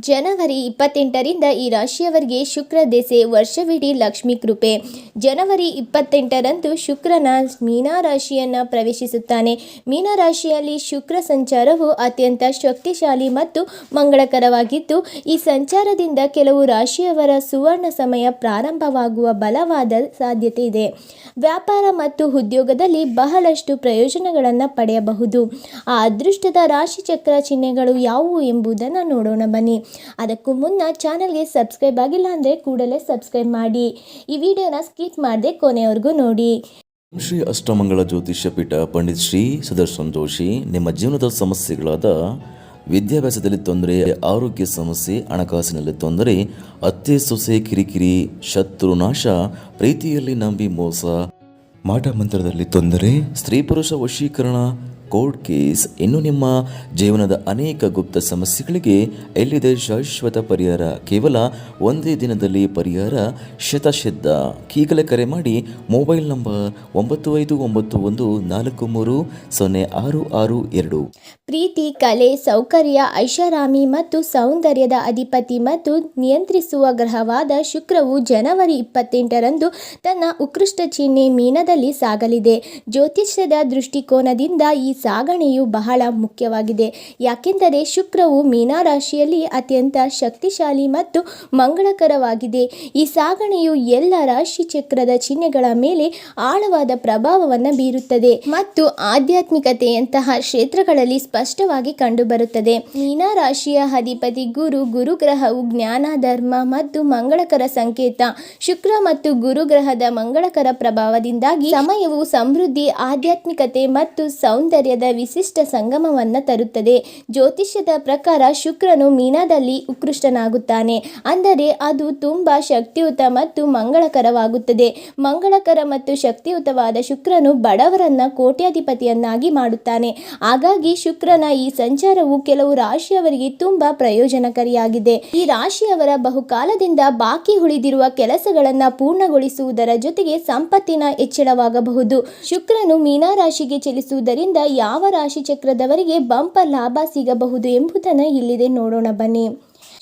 ಜನವರಿ ಇಪ್ಪತ್ತೆಂಟರಿಂದ ಈ ರಾಶಿಯವರಿಗೆ ಶುಕ್ರ ದೆಸೆ, ವರ್ಷವಿಡೀ ಲಕ್ಷ್ಮೀ ಕೃಪೆ. ಜನವರಿ ಇಪ್ಪತ್ತೆಂಟರಂದು ಶುಕ್ರನ ಮೀನಾ ರಾಶಿಯನ್ನು ಪ್ರವೇಶಿಸುತ್ತಾನೆ. ಮೀನ ರಾಶಿಯಲ್ಲಿ ಶುಕ್ರ ಸಂಚಾರವು ಅತ್ಯಂತ ಶಕ್ತಿಶಾಲಿ ಮತ್ತು ಮಂಗಳಕರವಾಗಿದ್ದು, ಈ ಸಂಚಾರದಿಂದ ಕೆಲವು ರಾಶಿಯವರ ಸುವರ್ಣ ಸಮಯ ಪ್ರಾರಂಭವಾಗುವ ಬಲವಾದ ಸಾಧ್ಯತೆ ಇದೆ. ವ್ಯಾಪಾರ ಮತ್ತು ಉದ್ಯೋಗದಲ್ಲಿ ಬಹಳಷ್ಟು ಪ್ರಯೋಜನಗಳನ್ನು ಪಡೆಯಬಹುದು. ಆ ಅದೃಷ್ಟದ ರಾಶಿಚಕ್ರ ಚಿಹ್ನೆಗಳು ಯಾವುವು ಎಂಬುದನ್ನು ನೋಡೋಣ ಬನ್ನಿ. ಅದಕ್ಕೂ ಮುನ್ನ ಚಾನಲ್ಗೆ ಸಬ್ಸ್ಕ್ರೈಬ್ ಆಗಿಲ್ಲ ಅಂದರೆ ಕೂಡಲೇ ಸಬ್ಸ್ಕ್ರೈಬ್ ಮಾಡಿ. ಈ ವಿಡಿಯೋನ ಸ್ಕಿಪ್ ಮಾಡದೆ ಕೊನೆಯವರೆಗೂ ನೋಡಿ. ಶ್ರೀ ಅಷ್ಟಮಂಗಳ ಜ್ಯೋತಿಷ್ಯ ಪೀಠ ಪಂಡಿತ್ ಶ್ರೀ ಸುದರ್ಶನ್ ಜೋಶಿ ನಿಮ್ಮ ಜೀವನದ ಸಮಸ್ಯೆಗಳಾದ ವಿದ್ಯಾಭ್ಯಾಸದಲ್ಲಿ ತೊಂದರೆ, ಆರೋಗ್ಯ ಸಮಸ್ಯೆ, ಹಣಕಾಸಿನಲ್ಲಿ ತೊಂದರೆ, ಅತ್ತೆ ಸೊಸೆ ಕಿರಿಕಿರಿ, ಶತ್ರು ನಾಶ, ಪ್ರೀತಿಯಲ್ಲಿ ನಂಬಿ ಮೋಸ, ಮಾಟ ಮಂತ್ರದಲ್ಲಿ ತೊಂದರೆ, ಸ್ತ್ರೀ ಪುರುಷ ವಶೀಕರಣ ಕೋರ್ಟ್ ಕೇಸ್ ಇನ್ನು ನಿಮ್ಮ ಜೀವನದ ಅನೇಕ ಗುಪ್ತ ಸಮಸ್ಯೆಗಳಿಗೆ ಎಲ್ಲಿದೆ ಶಾಶ್ವತ ಪರಿಹಾರ? ಕೇವಲ ಒಂದೇ ದಿನದಲ್ಲಿ ಪರಿಹಾರ? ಶತಸಿದ್ಧ ಈಗಲೇ ಕರೆ ಮಾಡಿ ಮೊಬೈಲ್ ನಂಬರ್ ಒಂಬತ್ತು ಐದು ಒಂಬತ್ತು ಒಂದು ನಾಲ್ಕು ಮೂರು ಸೊನ್ನೆ ಆರು ಆರು ಎರಡು. ಪ್ರೀತಿ, ಕಲೆ, ಸೌಕರ್ಯ, ಐಷಾರಾಮಿ ಮತ್ತು ಸೌಂದರ್ಯದ ಅಧಿಪತಿ ಮತ್ತು ನಿಯಂತ್ರಿಸುವ ಗ್ರಹವಾದ ಶುಕ್ರವು ಜನವರಿ ಇಪ್ಪತ್ತೆಂಟರಂದು ತನ್ನ ಉತ್ಕೃಷ್ಟ ಚಿಹ್ನೆ ಮೀನದಲ್ಲಿ ಸಾಗಲಿದೆ. ಜ್ಯೋತಿಷ್ಯದ ದೃಷ್ಟಿಕೋನದಿಂದ ಈ ಸಾಗಣೆಯು ಬಹಳ ಮುಖ್ಯವಾಗಿದೆ. ಯಾಕೆಂದರೆ ಶುಕ್ರವು ಮೀನ ರಾಶಿಯಲ್ಲಿ ಅತ್ಯಂತ ಶಕ್ತಿಶಾಲಿ ಮತ್ತು ಮಂಗಳಕರವಾಗಿದೆ. ಈ ಸಾಗಣೆಯು ಎಲ್ಲ ರಾಶಿ ಚಕ್ರದ ಚಿಹ್ನೆಗಳ ಮೇಲೆ ಆಳವಾದ ಪ್ರಭಾವವನ್ನು ಬೀರುತ್ತದೆ ಮತ್ತು ಆಧ್ಯಾತ್ಮಿಕತೆಯಂತಹ ಕ್ಷೇತ್ರಗಳಲ್ಲಿ ಸ್ಪಷ್ಟವಾಗಿ ಕಂಡುಬರುತ್ತದೆ. ಮೀನ ರಾಶಿಯ ಅಧಿಪತಿ ಗುರು ಗುರುಗ್ರಹವು ಜ್ಞಾನ, ಧರ್ಮ ಮತ್ತು ಮಂಗಳಕರ ಸಂಕೇತ. ಶುಕ್ರ ಮತ್ತು ಗುರುಗ್ರಹದ ಮಂಗಳಕರ ಪ್ರಭಾವದಿಂದಾಗಿ ಸಮಯವು ಸಮೃದ್ಧಿ, ಆಧ್ಯಾತ್ಮಿಕತೆ ಮತ್ತು ಸೌಂದರ್ಯದ ವಿಶಿಷ್ಟ ಸಂಗಮವನ್ನು ತರುತ್ತದೆ. ಜ್ಯೋತಿಷ್ಯದ ಪ್ರಕಾರ ಶುಕ್ರನು ಮೀನಾದಲ್ಲಿ ಉತ್ಕೃಷ್ಟನಾಗುತ್ತಾನೆ. ಅಂದರೆ ಅದು ತುಂಬಾ ಶಕ್ತಿಯುತ ಮತ್ತು ಮಂಗಳಕರವಾಗುತ್ತದೆ. ಮಂಗಳಕರ ಮತ್ತು ಶಕ್ತಿಯುತವಾದ ಶುಕ್ರನು ಬಡವರನ್ನ ಕೋಟ್ಯಾಧಿಪತಿಯನ್ನಾಗಿ ಮಾಡುತ್ತಾನೆ. ಹಾಗಾಗಿ ಶುಕ್ರನ ಈ ಸಂಚಾರವು ಕೆಲವು ರಾಶಿಯವರಿಗೆ ತುಂಬಾ ಪ್ರಯೋಜನಕಾರಿಯಾಗಿದೆ. ಈ ರಾಶಿಯವರ ಬಹುಕಾಲದಿಂದ ಬಾಕಿ ಉಳಿದಿರುವ ಕೆಲಸಗಳನ್ನ ಪೂರ್ಣಗೊಳಿಸುವುದರ ಜೊತೆಗೆ ಸಂಪತ್ತಿನ ಹೆಚ್ಚಳವಾಗಬಹುದು. ಶುಕ್ರನು ಮೀನ ರಾಶಿಗೆ ಚಲಿಸುವುದರಿಂದ ಯಾವ ರಾಶಿ ಚಕ್ರದವರಿಗೆ ಬಂಪರ್ ಲಾಭ ಸಿಗಬಹುದು ಎಂಬುದನ್ನು ಇಲ್ಲಿದೆ ನೋಡೋಣ ಬನ್ನಿ.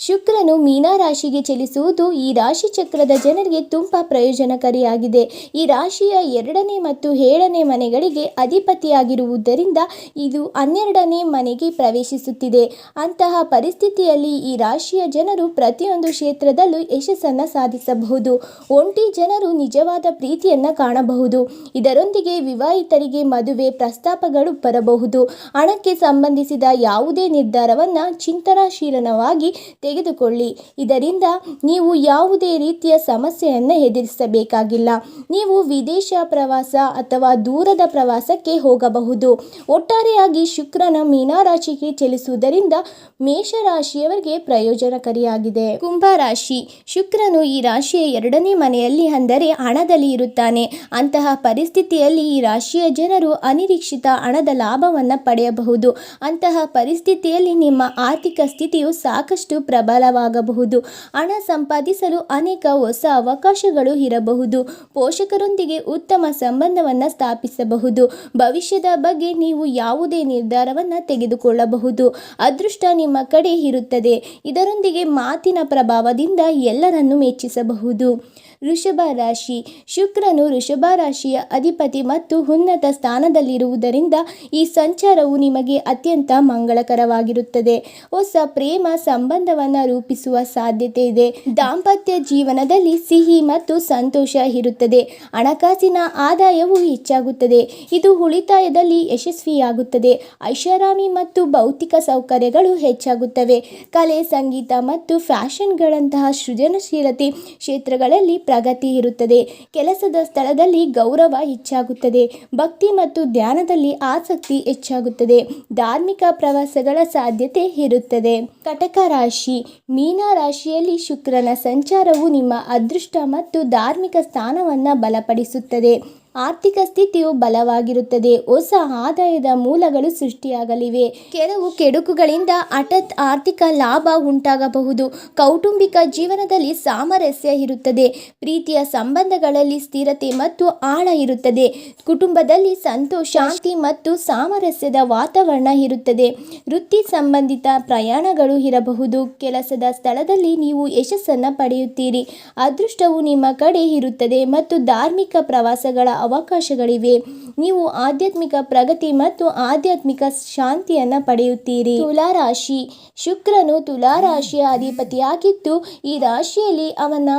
ಶುಕ್ರನು ಮೀನ ರಾಶಿಗೆ ಚಲಿಸುವುದು ಈ ರಾಶಿ ಚಕ್ರದ ಜನರಿಗೆ ತುಂಬ ಪ್ರಯೋಜನಕಾರಿಯಾಗಿದೆ. ಈ ರಾಶಿಯ ಎರಡನೇ ಮತ್ತು ಏಳನೇ ಮನೆಗಳಿಗೆ ಅಧಿಪತಿಯಾಗಿರುವುದರಿಂದ ಇದು ಹನ್ನೆರಡನೇ ಮನೆಗೆ ಪ್ರವೇಶಿಸುತ್ತಿದೆ. ಅಂತಹ ಪರಿಸ್ಥಿತಿಯಲ್ಲಿ ಈ ರಾಶಿಯ ಜನರು ಪ್ರತಿಯೊಂದು ಕ್ಷೇತ್ರದಲ್ಲೂ ಯಶಸ್ಸನ್ನು ಸಾಧಿಸಬಹುದು. ಒಂಟಿ ಜನರು ನಿಜವಾದ ಪ್ರೀತಿಯನ್ನು ಕಾಣಬಹುದು. ಇದರೊಂದಿಗೆ ವಿವಾಹಿತರಿಗೆ ಮದುವೆ ಪ್ರಸ್ತಾಪಗಳು ಬರಬಹುದು. ಹಣಕ್ಕೆ ಸಂಬಂಧಿಸಿದ ಯಾವುದೇ ನಿರ್ಧಾರವನ್ನು ಚಿಂತನಾಶೀಲನವಾಗಿ ತೆಗೆದುಕೊಳ್ಳಿ. ಇದರಿಂದ ನೀವು ಯಾವುದೇ ರೀತಿಯ ಸಮಸ್ಯೆಯನ್ನು ಎದುರಿಸಬೇಕಾಗಿಲ್ಲ. ನೀವು ವಿದೇಶ ಪ್ರವಾಸ ಅಥವಾ ದೂರದ ಪ್ರವಾಸಕ್ಕೆ ಹೋಗಬಹುದು. ಒಟ್ಟಾರೆಯಾಗಿ ಶುಕ್ರನ ಮೀನರಾಶಿಗೆ ಚಲಿಸುವುದರಿಂದ ಮೇಷರಾಶಿಯವರಿಗೆ ಪ್ರಯೋಜನಕಾರಿಯಾಗಿದೆ. ಕುಂಭ ರಾಶಿ ಶುಕ್ರನು ಈ ರಾಶಿಯ ಎರಡನೇ ಮನೆಯಲ್ಲಿ ಅಂದರೆ ಹಣದಲ್ಲಿ ಇರುತ್ತಾನೆ. ಅಂತಹ ಪರಿಸ್ಥಿತಿಯಲ್ಲಿ ಈ ರಾಶಿಯ ಜನರು ಅನಿರೀಕ್ಷಿತ ಹಣದ ಲಾಭವನ್ನು ಪಡೆಯಬಹುದು. ಅಂತಹ ಪರಿಸ್ಥಿತಿಯಲ್ಲಿ ನಿಮ್ಮ ಆರ್ಥಿಕ ಸ್ಥಿತಿಯು ಸಾಕಷ್ಟು ಪ್ರಬಲವಾಗಬಹುದು. ಹಣ ಸಂಪಾದಿಸಲು ಅನೇಕ ಹೊಸ ಅವಕಾಶಗಳು ಇರಬಹುದು. ಪೋಷಕರೊಂದಿಗೆ ಉತ್ತಮ ಸಂಬಂಧವನ್ನು ಸ್ಥಾಪಿಸಬಹುದು. ಭವಿಷ್ಯದ ಬಗ್ಗೆ ನೀವು ಯಾವುದೇ ನಿರ್ಧಾರವನ್ನು ತೆಗೆದುಕೊಳ್ಳಬಹುದು. ಅದೃಷ್ಟ ನಿಮ್ಮ ಕಡೆ ಇರುತ್ತದೆ. ಇದರೊಂದಿಗೆ ಮಾತಿನ ಪ್ರಭಾವದಿಂದ ಎಲ್ಲರನ್ನು ಮೆಚ್ಚಿಸಬಹುದು. ವೃಷಭ ರಾಶಿ. ಶುಕ್ರನು ವೃಷಭ ರಾಶಿಯ ಅಧಿಪತಿ ಮತ್ತು ಉನ್ನತ ಸ್ಥಾನದಲ್ಲಿರುವುದರಿಂದ ಈ ಸಂಚಾರವು ನಿಮಗೆ ಅತ್ಯಂತ ಮಂಗಳಕರವಾಗಿರುತ್ತದೆ. ಹೊಸ ಪ್ರೇಮ ಸಂಬಂಧವನ್ನು ರೂಪಿಸುವ ಸಾಧ್ಯತೆ ಇದೆ. ದಾಂಪತ್ಯ ಜೀವನದಲ್ಲಿ ಸಿಹಿ ಮತ್ತು ಸಂತೋಷ ಇರುತ್ತದೆ. ಹಣಕಾಸಿನ ಆದಾಯವು ಹೆಚ್ಚಾಗುತ್ತದೆ. ಇದು ಉಳಿತಾಯದಲ್ಲಿ ಯಶಸ್ವಿಯಾಗುತ್ತದೆ. ಐಷಾರಾಮಿ ಮತ್ತು ಭೌತಿಕ ಸೌಕರ್ಯಗಳು ಹೆಚ್ಚಾಗುತ್ತವೆ. ಕಲೆ, ಸಂಗೀತ ಮತ್ತು ಫ್ಯಾಷನ್ಗಳಂತಹ ಸೃಜನಶೀಲತೆ ಕ್ಷೇತ್ರಗಳಲ್ಲಿ ಪ್ರಗತಿ ಇರುತ್ತದೆ. ಕೆಲಸದ ಸ್ಥಳದಲ್ಲಿ ಗೌರವ ಹೆಚ್ಚಾಗುತ್ತದೆ. ಭಕ್ತಿ ಮತ್ತು ಧ್ಯಾನದಲ್ಲಿ ಆಸಕ್ತಿ ಹೆಚ್ಚಾಗುತ್ತದೆ. ಧಾರ್ಮಿಕ ಪ್ರವಾಸಗಳ ಸಾಧ್ಯತೆ ಇರುತ್ತದೆ. ಕಟಕ ರಾಶಿ. ಮೀನ ರಾಶಿಯಲ್ಲಿ ಶುಕ್ರನ ಸಂಚಾರವು ನಿಮ್ಮ ಅದೃಷ್ಟ ಮತ್ತು ಧಾರ್ಮಿಕ ಸ್ಥಾನವನ್ನು ಬಲಪಡಿಸುತ್ತದೆ. ಆರ್ಥಿಕ ಸ್ಥಿತಿಯು ಬಲವಾಗಿರುತ್ತದೆ. ಹೊಸ ಆದಾಯದ ಮೂಲಗಳು ಸೃಷ್ಟಿಯಾಗಲಿವೆ. ಕೆಲವು ಕೆಡುಕುಗಳಿಂದ ಹಠತ್ ಆರ್ಥಿಕ ಲಾಭ ಉಂಟಾಗಬಹುದು. ಕೌಟುಂಬಿಕ ಜೀವನದಲ್ಲಿ ಸಾಮರಸ್ಯ ಇರುತ್ತದೆ. ಪ್ರೀತಿಯ ಸಂಬಂಧಗಳಲ್ಲಿ ಸ್ಥಿರತೆ ಮತ್ತು ಆಳ ಇರುತ್ತದೆ. ಕುಟುಂಬದಲ್ಲಿ ಸಂತೋಷ, ಶಾಂತಿ ಮತ್ತು ಸಾಮರಸ್ಯದ ವಾತಾವರಣ ಇರುತ್ತದೆ. ವೃತ್ತಿ ಸಂಬಂಧಿತ ಪ್ರಯಾಣಗಳು ಇರಬಹುದು. ಕೆಲಸದ ಸ್ಥಳದಲ್ಲಿ ನೀವು ಯಶಸ್ಸನ್ನು ಪಡೆಯುತ್ತೀರಿ. ಅದೃಷ್ಟವು ನಿಮ್ಮ ಕಡೆ ಇರುತ್ತದೆ ಮತ್ತು ಧಾರ್ಮಿಕ ಪ್ರವಾಸಗಳ ಅವಕಾಶಗಳಿವೆ. ನೀವು ಆಧ್ಯಾತ್ಮಿಕ ಪ್ರಗತಿ ಮತ್ತು ಆಧ್ಯಾತ್ಮಿಕ ಶಾಂತಿಯನ್ನು ಪಡೆಯುತ್ತೀರಿ. ತುಲಾರಾಶಿ. ಶುಕ್ರನು ತುಲಾರಾಶಿಯ ಅಧಿಪತಿಯಾಗಿದ್ದು, ಈ ರಾಶಿಯಲ್ಲಿ ಅವನ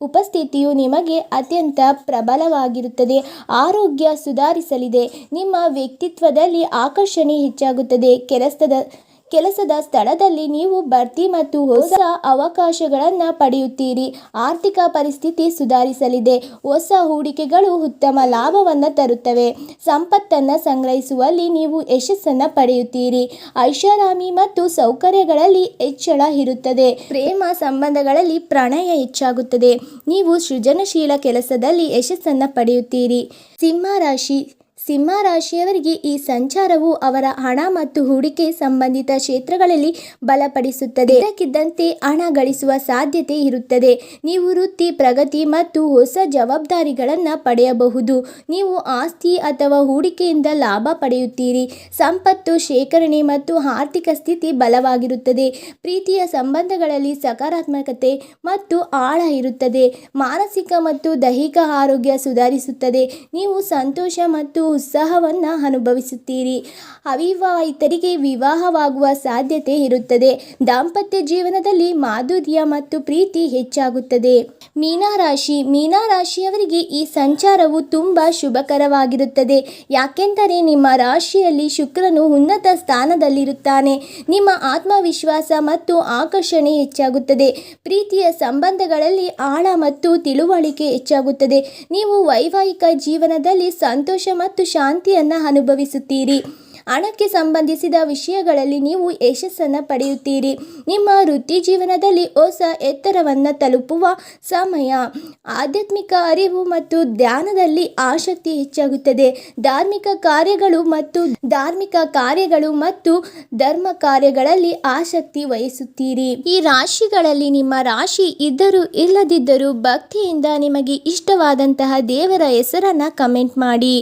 ಉಪಸ್ಥಿತಿಯು ನಿಮಗೆ ಅತ್ಯಂತ ಪ್ರಬಲವಾಗಿರುತ್ತದೆ. ಆರೋಗ್ಯ ಸುಧಾರಿಸಲಿದೆ. ನಿಮ್ಮ ವ್ಯಕ್ತಿತ್ವದಲ್ಲಿ ಆಕರ್ಷಣೆ ಹೆಚ್ಚಾಗುತ್ತದೆ. ಕೆಲಸದ ಕೆಲಸದ ಸ್ಥಳದಲ್ಲಿ ನೀವು ಬಡ್ತಿ ಮತ್ತು ಹೊಸ ಅವಕಾಶಗಳನ್ನು ಪಡೆಯುತ್ತೀರಿ. ಆರ್ಥಿಕ ಪರಿಸ್ಥಿತಿ ಸುಧಾರಿಸಲಿದೆ. ಹೊಸ ಹೂಡಿಕೆಗಳು ಉತ್ತಮ ಲಾಭವನ್ನು ತರುತ್ತವೆ. ಸಂಪತ್ತನ್ನು ಸಂಗ್ರಹಿಸುವಲ್ಲಿ ನೀವು ಯಶಸ್ಸನ್ನು ಪಡೆಯುತ್ತೀರಿ. ಐಷಾರಾಮಿ ಮತ್ತು ಸೌಕರ್ಯಗಳಲ್ಲಿ ಹೆಚ್ಚಳ ಇರುತ್ತದೆ. ಪ್ರೇಮ ಸಂಬಂಧಗಳಲ್ಲಿ ಪ್ರಣಯ ಹೆಚ್ಚಾಗುತ್ತದೆ. ನೀವು ಸೃಜನಶೀಲ ಕೆಲಸದಲ್ಲಿ ಯಶಸ್ಸನ್ನು ಪಡೆಯುತ್ತೀರಿ. ಸಿಂಹ ರಾಶಿ ಸಿಂಹ ರಾಶಿಯವರಿಗೆ ಈ ಸಂಚಾರವು ಅವರ ಹಣ ಮತ್ತು ಹೂಡಿಕೆ ಸಂಬಂಧಿತ ಕ್ಷೇತ್ರಗಳಲ್ಲಿ ಬಲಪಡಿಸುತ್ತದೆ. ಇದಕ್ಕಿದ್ದಂತೆ ಹಣ ಗಳಿಸುವ ಸಾಧ್ಯತೆ ಇರುತ್ತದೆ. ನೀವು ವೃತ್ತಿ, ಪ್ರಗತಿ ಮತ್ತು ಹೊಸ ಜವಾಬ್ದಾರಿಗಳನ್ನು ಪಡೆಯಬಹುದು. ನೀವು ಆಸ್ತಿ ಅಥವಾ ಹೂಡಿಕೆಯಿಂದ ಲಾಭ ಪಡೆಯುತ್ತೀರಿ. ಸಂಪತ್ತು, ಶೇಖರಣೆ ಮತ್ತು ಆರ್ಥಿಕ ಸ್ಥಿತಿ ಬಲವಾಗಿರುತ್ತದೆ. ಪ್ರೀತಿಯ ಸಂಬಂಧಗಳಲ್ಲಿ ಸಕಾರಾತ್ಮಕತೆ ಮತ್ತು ಆಳ ಇರುತ್ತದೆ. ಮಾನಸಿಕ ಮತ್ತು ದೈಹಿಕ ಆರೋಗ್ಯ ಸುಧಾರಿಸುತ್ತದೆ. ನೀವು ಸಂತೋಷ ಮತ್ತು ಉತ್ಸಾಹವನ್ನು ಅನುಭವಿಸುತ್ತೀರಿ. ಅವಿವಾಹಿತರಿಗೆ ವಿವಾಹವಾಗುವ ಸಾಧ್ಯತೆ ಇರುತ್ತದೆ. ದಾಂಪತ್ಯ ಜೀವನದಲ್ಲಿ ಮಾಧುರ್ಯ ಮತ್ತು ಪ್ರೀತಿ ಹೆಚ್ಚಾಗುತ್ತದೆ. ಮೀನರಾಶಿ, ಮೀನರಾಶಿಯವರಿಗೆ ಈ ಸಂಚಾರವು ತುಂಬ ಶುಭಕರವಾಗಿರುತ್ತದೆ. ಯಾಕೆಂದರೆ ನಿಮ್ಮ ರಾಶಿಯಲ್ಲಿ ಶುಕ್ರನು ಉನ್ನತ ಸ್ಥಾನದಲ್ಲಿರುತ್ತಾನೆ. ನಿಮ್ಮ ಆತ್ಮವಿಶ್ವಾಸ ಮತ್ತು ಆಕರ್ಷಣೆ ಹೆಚ್ಚಾಗುತ್ತದೆ. ಪ್ರೀತಿಯ ಸಂಬಂಧಗಳಲ್ಲಿ ಆಳ ಮತ್ತು ತಿಳುವಳಿಕೆ ಹೆಚ್ಚಾಗುತ್ತದೆ. ನೀವು ವೈವಾಹಿಕ ಜೀವನದಲ್ಲಿ ಸಂತೋಷ ಮತ್ತು ಶಾಂತಿಯನ್ನು ಅನುಭವಿಸುತ್ತೀರಿ. ಹಣಕ್ಕೆ ಸಂಬಂಧಿಸಿದ ವಿಷಯಗಳಲ್ಲಿ ನೀವು ಯಶಸ್ಸನ್ನು ಪಡೆಯುತ್ತೀರಿ. ನಿಮ್ಮ ವೃತ್ತಿ ಜೀವನದಲ್ಲಿ ಹೊಸ ಎತ್ತರವನ್ನು ತಲುಪುವ ಸಮಯ, ಆಧ್ಯಾತ್ಮಿಕ ಅರಿವು ಮತ್ತು ಧ್ಯಾನದಲ್ಲಿ ಆಸಕ್ತಿ ಹೆಚ್ಚಾಗುತ್ತದೆ. ಧಾರ್ಮಿಕ ಕಾರ್ಯಗಳು ಮತ್ತು ಧಾರ್ಮಿಕ ಕಾರ್ಯಗಳು ಮತ್ತು ಧರ್ಮ ಕಾರ್ಯಗಳಲ್ಲಿ ಆಸಕ್ತಿ ವಹಿಸುತ್ತೀರಿ. ಈ ರಾಶಿಗಳಲ್ಲಿ ನಿಮ್ಮ ರಾಶಿ ಇದ್ದರೂ ಇಲ್ಲದಿದ್ದರೂ ಭಕ್ತಿಯಿಂದ ನಿಮಗೆ ಇಷ್ಟವಾದಂತಹ ದೇವರ ಹೆಸರನ್ನು ಕಮೆಂಟ್ ಮಾಡಿ.